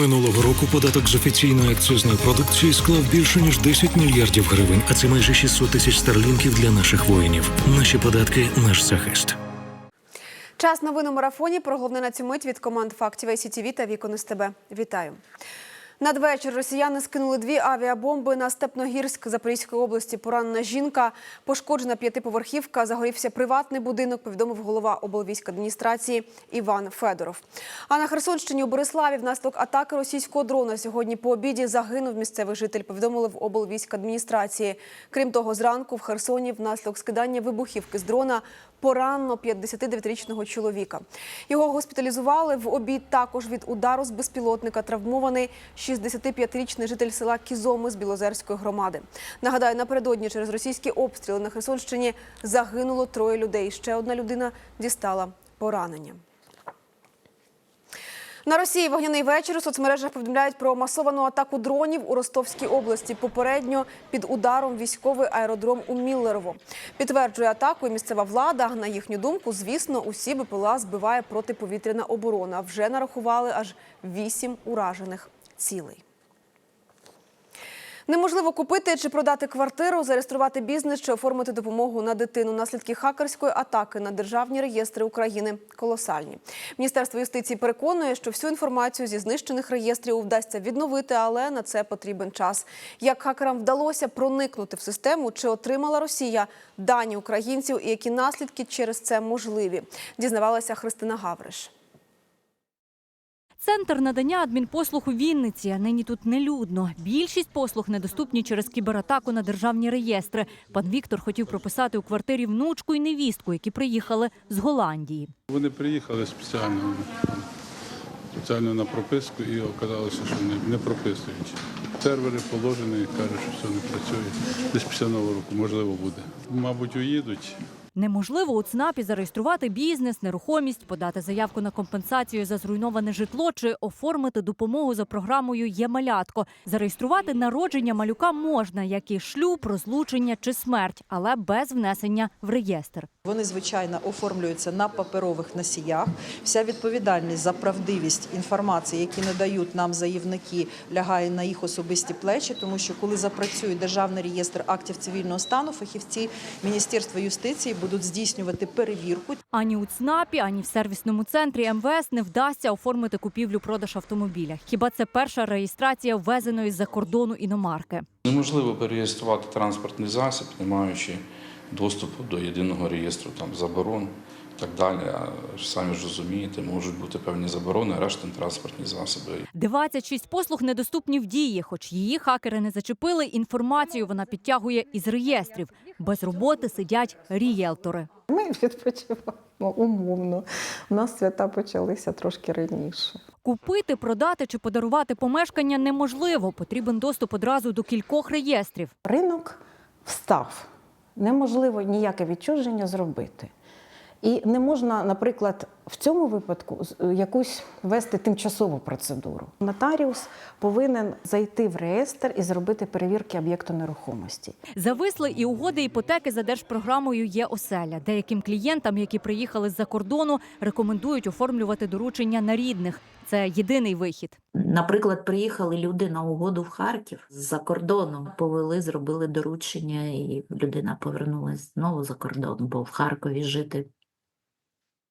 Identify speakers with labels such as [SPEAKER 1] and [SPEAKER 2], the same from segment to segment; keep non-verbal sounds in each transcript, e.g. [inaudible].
[SPEAKER 1] Минулого року податок з офіційної акцизної продукції склав більше ніж 10 мільярдів гривень, а це майже 600 тисяч старлінків для наших воїнів. Наші податки наш захист.
[SPEAKER 2] Час новин марафоні. Про головне на цю мить від команд фактів ICTV та Вікон СТБ. Вітаю. Надвечір росіяни скинули дві авіабомби на Степногірськ Запорізької області. Поранена жінка, пошкоджена п'ятиповерхівка, загорівся приватний будинок, повідомив голова облвійськадміністрації Іван Федоров. А на Херсонщині у Бориславі внаслідок атаки російського дрона сьогодні по обіді загинув місцевий житель, повідомили в облвійськадміністрації. Крім того, зранку в Херсоні внаслідок скидання вибухівки з дрона поранено 59-річного чоловіка. Його госпіталізували в обід також від удару з безпілотника. Травмований 65-річний житель села Кізоми з Білозерської громади. Нагадаю, напередодні через російські обстріли на Херсонщині загинуло троє людей. Ще одна людина дістала поранення. На Росії вогняний вечір у соцмережах повідомляють про масовану атаку дронів у Ростовській області. Попередньо під ударом військовий аеродром у Міллерово. Підтверджує атаку і місцева влада. На їхню думку, звісно, усі БПЛА збиває протиповітряна оборона. Вже нарахували аж вісім уражених цілей. Неможливо купити чи продати квартиру, зареєструвати бізнес чи оформити допомогу на дитину. Наслідки хакерської атаки на державні реєстри України колосальні. Міністерство юстиції переконує, що всю інформацію зі знищених реєстрів вдасться відновити, але на це потрібен час. Як хакерам вдалося проникнути в систему, чи отримала Росія дані українців і які наслідки через це можливі, дізнавалася Христина Гавриш.
[SPEAKER 3] Центр надання адмінпослуг у Вінниці. Нині тут нелюдно. Більшість послуг недоступні через кібератаку на державні реєстри. Пан Віктор хотів прописати у квартирі внучку і невістку, які приїхали з Голландії.
[SPEAKER 4] Вони приїхали спеціально, спеціально на прописку і оказалося, що не, не прописують. Сервери положені, кажуть, що все не працює. Десь після нового року можливо буде. Мабуть, уїдуть.
[SPEAKER 3] Неможливо у ЦНАПі зареєструвати бізнес, нерухомість, подати заявку на компенсацію за зруйноване житло чи оформити допомогу за програмою «Є малятко». Зареєструвати народження малюка можна, як і шлюб, розлучення чи смерть, але без внесення в реєстр.
[SPEAKER 5] Вони звичайно оформлюються на паперових носіях. Вся відповідальність за правдивість інформації, які надають нам заявники, лягає на їх особисті плечі, тому що коли запрацює державний реєстр актів цивільного стану, фахівці Міністерства юстиції будуть здійснювати перевірку.
[SPEAKER 3] Ані у ЦНАПі, ані в сервісному центрі МВС не вдасться оформити купівлю-продаж автомобіля. Хіба це перша реєстрація ввезеної з-за кордону іномарки?
[SPEAKER 6] Неможливо перереєструвати транспортний засіб, не маючи доступу до єдиного реєстру там заборон так далі. А самі ж розумієте, можуть бути певні заборони, арешти на транспортні засоби.
[SPEAKER 3] 26 послуг недоступні в дії, хоч її хакери не зачепили. Інформацію вона підтягує із реєстрів. Без роботи сидять рієлтори.
[SPEAKER 7] Ми відпочиваємо умовно. У нас свята почалися трошки раніше.
[SPEAKER 3] Купити, продати чи подарувати помешкання неможливо. Потрібен доступ одразу до кількох реєстрів.
[SPEAKER 7] Ринок встав. Неможливо ніяке відчуження зробити. І не можна, наприклад, в цьому випадку з- якусь вести тимчасову процедуру. Нотаріус повинен зайти в реєстр і зробити перевірки об'єкту нерухомості.
[SPEAKER 3] Зависли і угоди іпотеки за держпрограмою є оселя. Деяким клієнтам, які приїхали з-за кордону, рекомендують оформлювати доручення на рідних. Це єдиний вихід.
[SPEAKER 8] Наприклад, приїхали люди на угоду в Харків з-за кордону, повели, зробили доручення, і людина повернулася знову за кордон, бо в Харкові жити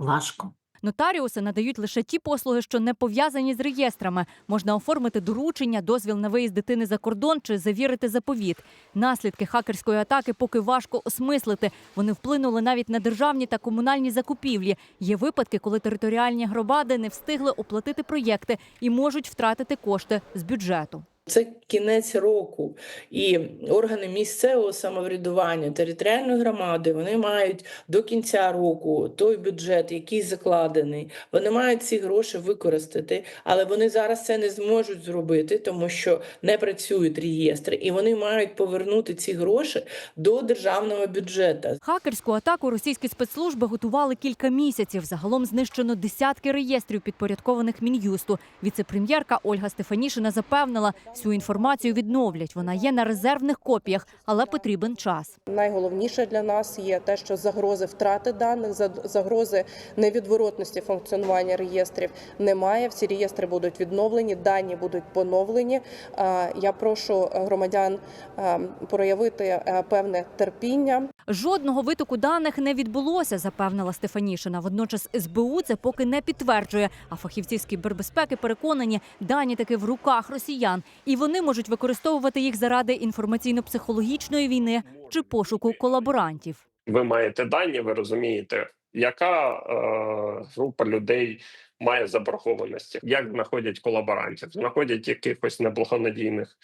[SPEAKER 8] важко.
[SPEAKER 3] Нотаріуси надають лише ті послуги, що не пов'язані з реєстрами. Можна оформити доручення, дозвіл на виїзд дитини за кордон чи завірити заповіт. Наслідки хакерської атаки поки важко осмислити. Вони вплинули навіть на державні та комунальні закупівлі. Є випадки, коли територіальні громади не встигли оплатити проєкти і можуть втратити кошти з бюджету.
[SPEAKER 9] Це кінець року, і органи місцевого самоврядування, територіальної громади вони мають до кінця року той бюджет, який закладений. Вони мають ці гроші використати, але вони зараз це не зможуть зробити, тому що не працюють реєстри, і вони мають повернути ці гроші до державного бюджету.
[SPEAKER 3] Хакерську атаку російські спецслужби готували кілька місяців. Загалом знищено десятки реєстрів підпорядкованих мін'юсту. Віце-прем'єрка Ольга Стефанішина запевнила, Всю інформацію відновлять. Вона є на резервних копіях, але потрібен час.
[SPEAKER 10] Найголовніше для нас є те, що загрози втрати даних, за- загрози невідворотності функціонування реєстрів немає. Всі реєстри будуть відновлені, дані будуть поновлені. Е, Я прошу громадян е, проявити е, певне терпіння.
[SPEAKER 3] Жодного витоку даних не відбулося, запевнила Стефанішина. Водночас СБУ це поки не підтверджує. А фахівці з кібербезпеки переконані, дані таки в руках росіян, і вони можуть використовувати їх заради інформаційно-психологічної війни чи пошуку колаборантів.
[SPEAKER 11] ви маєте дані, ви розумієте, яка е, група людей має заборгованості, як знаходять колаборантів, знаходять якихось неблагонадійних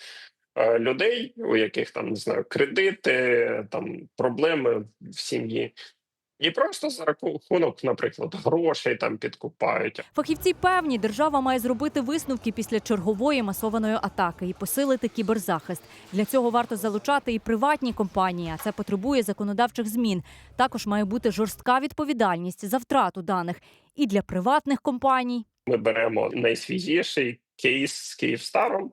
[SPEAKER 11] е, людей, у яких там не знаю кредити, там проблеми в сім'ї, і просто за рахунок, наприклад, грошей там підкупають.
[SPEAKER 3] Фахівці певні, держава має зробити висновки після чергової масованої атаки і посилити кіберзахист. Для цього варто залучати і приватні компанії, а це потребує законодавчих змін. Також має бути жорстка відповідальність за втрату даних і для приватних компаній.
[SPEAKER 11] Ми беремо найсвіжіший кейс з Київстаром.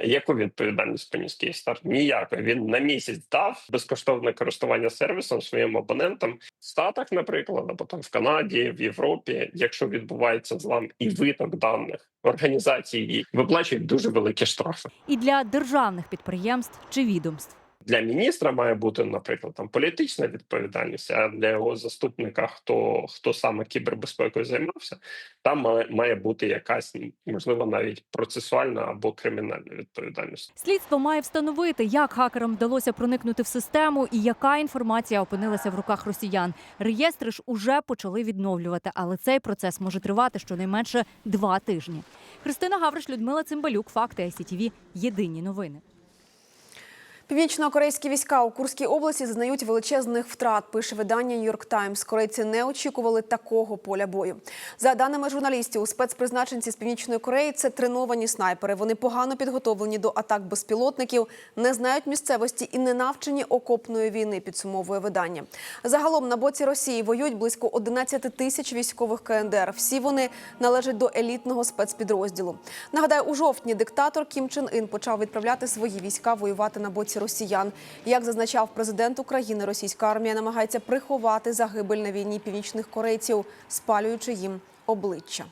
[SPEAKER 11] Яку відповідальність поніс Київстар? Ніякої. Він на місяць дав безкоштовне користування сервісом своїм абонентам в Штатах, наприклад, або там в Канаді, в Європі. Якщо відбувається злам і виток даних організації, виплачують дуже великі штрафи.
[SPEAKER 3] І для державних підприємств чи відомств.
[SPEAKER 11] Для міністра має бути, наприклад, там політична відповідальність, а для його заступника, хто хто саме кібербезпекою займався, там має, має бути якась можливо навіть процесуальна або кримінальна відповідальність.
[SPEAKER 3] Слідство має встановити, як хакерам вдалося проникнути в систему і яка інформація опинилася в руках росіян. Реєстри ж уже почали відновлювати, але цей процес може тривати щонайменше два тижні. Христина Гавриш, Людмила Цимбалюк, факти ICTV. Єдині новини.
[SPEAKER 2] Північно-корейські війська у Курській області зазнають величезних втрат. Пише видання Нью-Йорк Таймс. Корейці не очікували такого поля бою. За даними журналістів, у спецпризначенці з північної Кореї це треновані снайпери. Вони погано підготовлені до атак безпілотників, не знають місцевості і не навчені окопної війни. Підсумовує видання. Загалом на боці Росії воюють близько 11 тисяч військових КНДР. Всі вони належать до елітного спецпідрозділу. Нагадаю, у жовтні диктатор Кім Чен Ін почав відправляти свої війська воювати на боці росіян. Як зазначав президент України, російська армія намагається приховати загибель на війні північних корейців, спалюючи їм обличчя.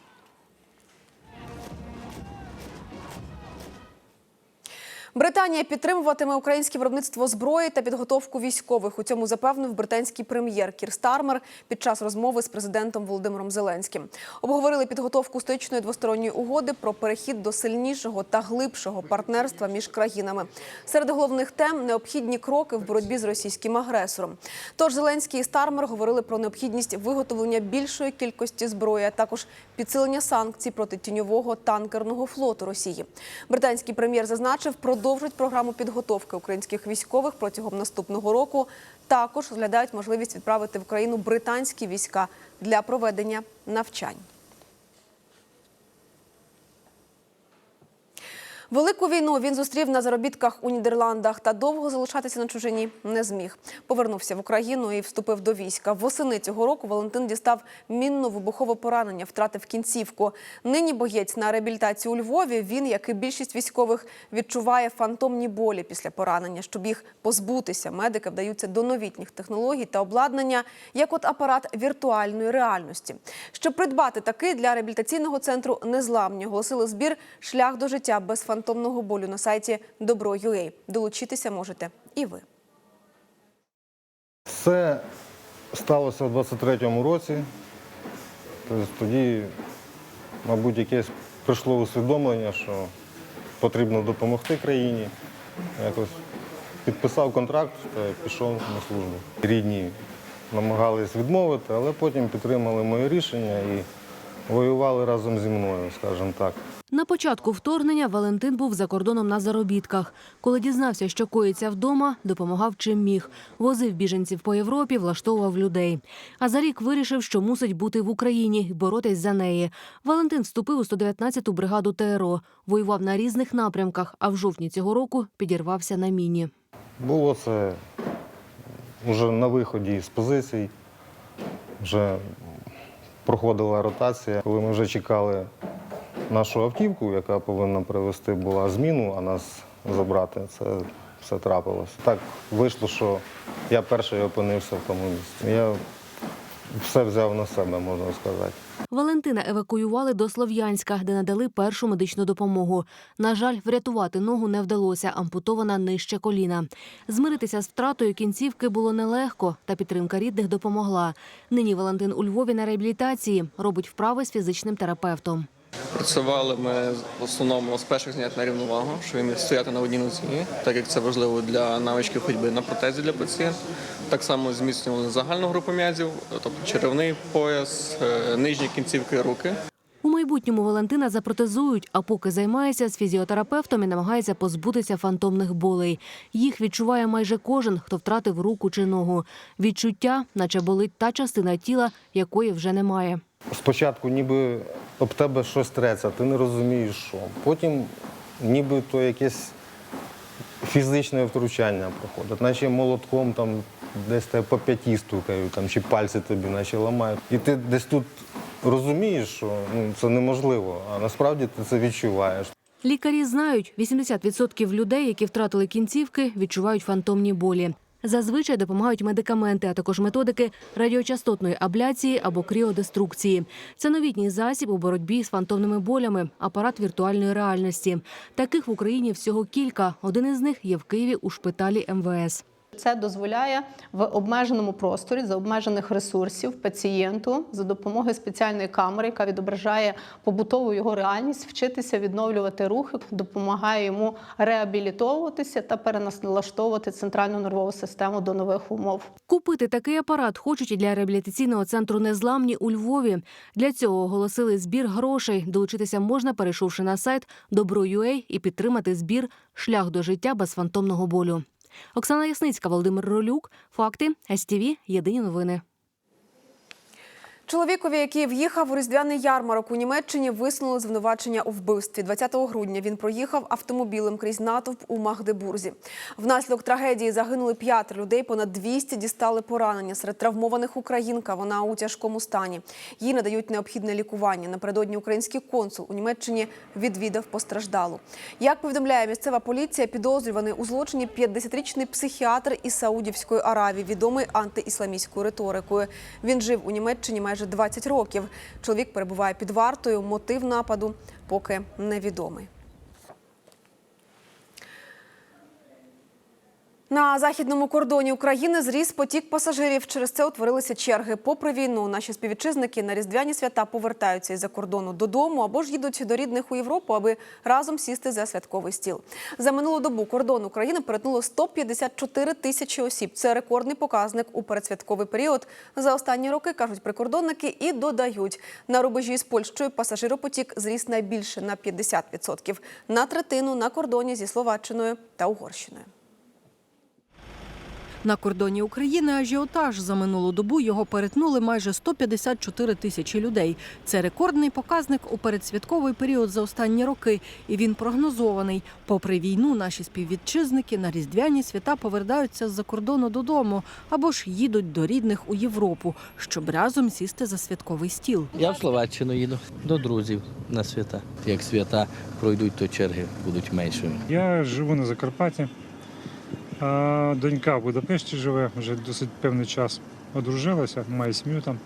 [SPEAKER 2] Британія підтримуватиме українське виробництво зброї та підготовку військових. У цьому запевнив британський прем'єр Кір Стармер під час розмови з президентом Володимиром Зеленським. Обговорили підготовку стичної двосторонньої угоди про перехід до сильнішого та глибшого партнерства між країнами. Серед головних тем необхідні кроки в боротьбі з російським агресором. Тож Зеленський і Стармер говорили про необхідність виготовлення більшої кількості зброї, а також підсилення санкцій проти тіньового танкерного флоту Росії. Британський прем'єр зазначив, продовжить програму підготовки українських військових протягом наступного року. Також розглядають можливість відправити в Україну британські війська для проведення навчань. Велику війну він зустрів на заробітках у Нідерландах та довго залишатися на чужині не зміг. Повернувся в Україну і вступив до війська. Восени цього року Валентин дістав мінно-вибухове поранення, втратив кінцівку. Нині боєць на реабілітації у Львові. Він, як і більшість військових, відчуває фантомні болі після поранення. Щоб їх позбутися, медики вдаються до новітніх технологій та обладнання, як от апарат віртуальної реальності. Щоб придбати такий для реабілітаційного центру незламні, оголосили збір шлях до життя без фантомного болю на сайті Добро.ua. Долучитися можете і ви.
[SPEAKER 12] Це сталося у 23-му році. Тобто тоді, мабуть, якесь прийшло усвідомлення, що потрібно допомогти країні. Якось підписав контракт та пішов на службу. Рідні намагались відмовити, але потім підтримали моє рішення і воювали разом зі мною, скажімо так.
[SPEAKER 13] На початку вторгнення Валентин був за кордоном на заробітках. Коли дізнався, що коїться вдома, допомагав чим міг. Возив біженців по Європі, влаштовував людей. А за рік вирішив, що мусить бути в Україні боротись за неї. Валентин вступив у 119-ту бригаду ТРО, воював на різних напрямках, а в жовтні цього року підірвався на міні.
[SPEAKER 12] Було це вже на виході з позицій, вже проходила ротація, коли ми вже чекали нашу автівку, яка повинна привезти була зміну, а нас забрати. Це все трапилось. Так вийшло, що я перший опинився в тому місці. Я все взяв на себе, можна сказати.
[SPEAKER 13] Валентина евакуювали до Слов'янська, де надали першу медичну допомогу. На жаль, врятувати ногу не вдалося, ампутована нижче коліна. Змиритися з втратою кінцівки було нелегко, та підтримка рідних допомогла. Нині Валентин у Львові на реабілітації робить вправи з фізичним терапевтом.
[SPEAKER 14] Працювали ми в основному з перших занять на рівновагу, що він міг стояти на одній нозі, так як це важливо для навички ходьби на протезі для пацієнта. Так само зміцнювали загальну групу м'язів, тобто черевний пояс, е, нижні кінцівки руки.
[SPEAKER 13] У майбутньому Валентина запротезують, а поки займається з фізіотерапевтом і намагається позбутися фантомних болей. Їх відчуває майже кожен, хто втратив руку чи ногу. Відчуття, наче болить та частина тіла, якої вже немає.
[SPEAKER 12] Спочатку ніби об тебе щось треться, ти не розумієш, що. Потім ніби то якесь фізичне втручання проходить, наче молотком там десь тебе по п'яті стукають, там, чи пальці тобі наче ламають. І ти десь тут розумієш, що ну, це неможливо, а насправді ти це відчуваєш.
[SPEAKER 13] Лікарі знають, 80% людей, які втратили кінцівки, відчувають фантомні болі. Зазвичай допомагають медикаменти, а також методики радіочастотної абляції або кріодеструкції. Це новітній засіб у боротьбі з фантомними болями, апарат віртуальної реальності. Таких в Україні всього кілька. Один із них є в Києві у шпиталі МВС.
[SPEAKER 15] Це дозволяє в обмеженому просторі за обмежених ресурсів пацієнту за допомогою спеціальної камери, яка відображає побутову його реальність, вчитися відновлювати рухи, допомагає йому реабілітовуватися та переналаштовувати центральну нервову систему до нових умов.
[SPEAKER 13] Купити такий апарат хочуть і для реабілітаційного центру Незламні у Львові. Для цього оголосили збір грошей. Долучитися можна, перейшовши на сайт Добро.ua і підтримати збір Шлях до життя без фантомного болю. Оксана Ясницька, Володимир Ролюк. Факти СТВ. Єдині новини.
[SPEAKER 2] Чоловікові, який в'їхав у різдвяний ярмарок у Німеччині, висунули звинувачення у вбивстві. 20 грудня він проїхав автомобілем крізь натовп у Магдебурзі. Внаслідок трагедії загинули п'ятеро людей, понад 200 дістали поранення. Серед травмованих українка. Вона у тяжкому стані. Їй надають необхідне лікування. Напередодні український консул у Німеччині відвідав постраждалу. Як повідомляє місцева поліція, підозрюваний у злочині 50-річний психіатр із Саудівської Аравії, відомий антиісламістською риторикою. Він жив у Німеччині майже 20 років. Чоловік перебуває під вартою. Мотив нападу поки невідомий. На західному кордоні України зріс потік пасажирів. Через це утворилися черги. Попри війну, наші співвітчизники на різдвяні свята повертаються із-за кордону додому або ж їдуть до рідних у Європу, аби разом сісти за святковий стіл. За минулу добу кордон України перетнуло 154 тисячі осіб. Це рекордний показник у передсвятковий період. За останні роки кажуть прикордонники і додають на рубежі з Польщею пасажиропотік зріс найбільше на 50%. на третину на кордоні зі Словаччиною та Угорщиною.
[SPEAKER 16] На кордоні України ажіотаж за минулу добу його перетнули майже 154 тисячі людей. Це рекордний показник у передсвятковий період за останні роки, і він прогнозований. Попри війну, наші співвітчизники на різдвяні свята повертаються з-за кордону додому або ж їдуть до рідних у Європу, щоб разом сісти за святковий стіл.
[SPEAKER 17] Я в Словаччину їду до друзів на свята. Як свята пройдуть, то черги будуть меншими.
[SPEAKER 18] Я живу на Закарпатті. Донька в Будапешті живе вже досить певний час. Одружилася, має сім'ю там.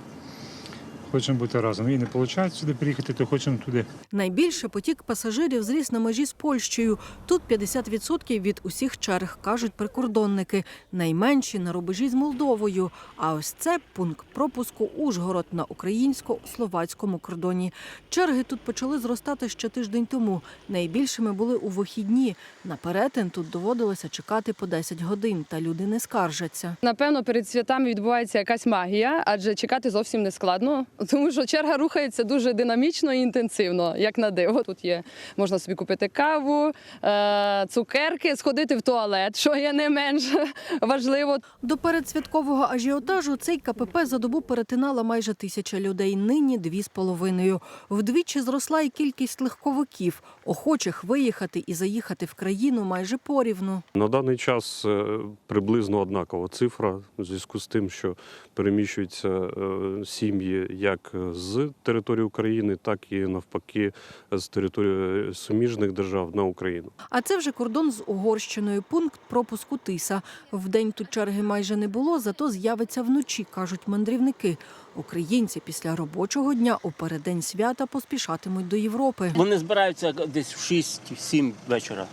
[SPEAKER 18] Хочемо бути разом. Їй не виходить сюди приїхати, то хочемо туди.
[SPEAKER 16] Найбільше потік пасажирів зріс на межі з Польщею. Тут 50% від усіх черг, кажуть прикордонники. Найменші на рубежі з Молдовою. А ось це пункт пропуску Ужгород на українсько-словацькому кордоні. Черги тут почали зростати ще тиждень тому. Найбільшими були у вихідні. На перетин тут доводилося чекати по 10 годин, та люди не скаржаться.
[SPEAKER 19] Напевно, перед святами відбувається якась магія, адже чекати зовсім не складно, тому що черга рухається дуже динамічно і інтенсивно, як на диво. Тут є можна собі купити каву, е, цукерки, сходити в туалет, що є не менш [laughs] важливо.
[SPEAKER 16] До передсвяткового ажіотажу цей КПП за добу перетинала майже тисяча людей. Нині дві з половиною. Вдвічі зросла і кількість легковиків, охочих виїхати і заїхати в країну майже порівну.
[SPEAKER 20] На даний час е, приблизно однакова цифра в зв'язку з тим, що переміщуються е, сім'ї як як з території України, так і навпаки з території суміжних держав на Україну.
[SPEAKER 16] А це вже кордон з Угорщиною, пункт пропуску Тиса. Вдень тут черги майже не було, зато з'явиться вночі, кажуть мандрівники. Українці після робочого дня у переддень свята поспішатимуть до Європи.
[SPEAKER 21] Вони збираються десь в 6-7 вечора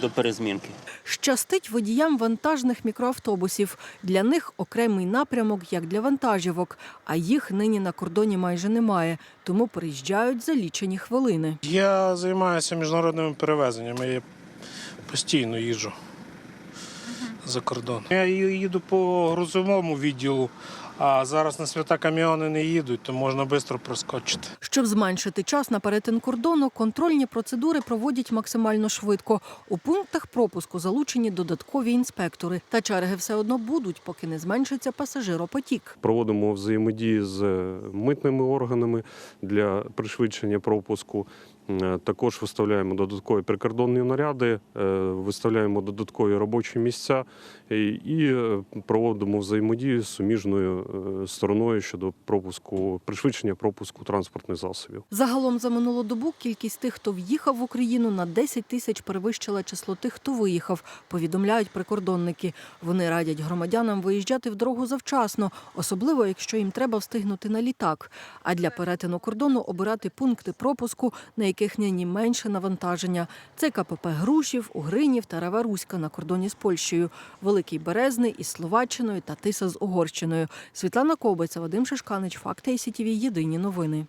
[SPEAKER 21] до перезмінки.
[SPEAKER 16] Щастить водіям вантажних мікроавтобусів. Для них окремий напрямок, як для вантажівок, а їх нині на кордоні майже немає, тому приїжджають за лічені хвилини.
[SPEAKER 22] Я займаюся міжнародними перевезеннями. Я постійно їжджу за кордон. Я їду по грузовому відділу, а зараз на свята каміони не їдуть, то можна швидко проскочити.
[SPEAKER 16] Щоб зменшити час на перетин кордону, контрольні процедури проводять максимально швидко. У пунктах пропуску залучені додаткові інспектори. Та черги все одно будуть, поки не зменшиться пасажиропотік.
[SPEAKER 20] Проводимо взаємодії з митними органами для пришвидшення пропуску. Е, Також виставляємо додаткові прикордонні наряди, е, виставляємо додаткові робочі місця і е, проводимо взаємодію з суміжною стороною щодо пропуску, пришвидшення пропуску транспортних засобів.
[SPEAKER 16] Загалом за минулу добу кількість тих, хто в'їхав в Україну, на 10 тисяч перевищила число тих, хто виїхав. Повідомляють прикордонники. Вони радять громадянам виїжджати в дорогу завчасно, особливо якщо їм треба встигнути на літак. А для перетину кордону обирати пункти пропуску, на яких нині менше навантаження. Це КПП Грушів, Угринів та Раваруська на кордоні з Польщею, Великий Березний із Словаччиною та Тиса з Угорщиною. Світлана Кобиця, Вадим Шишканич, Факти СІТВ. Єдині новини.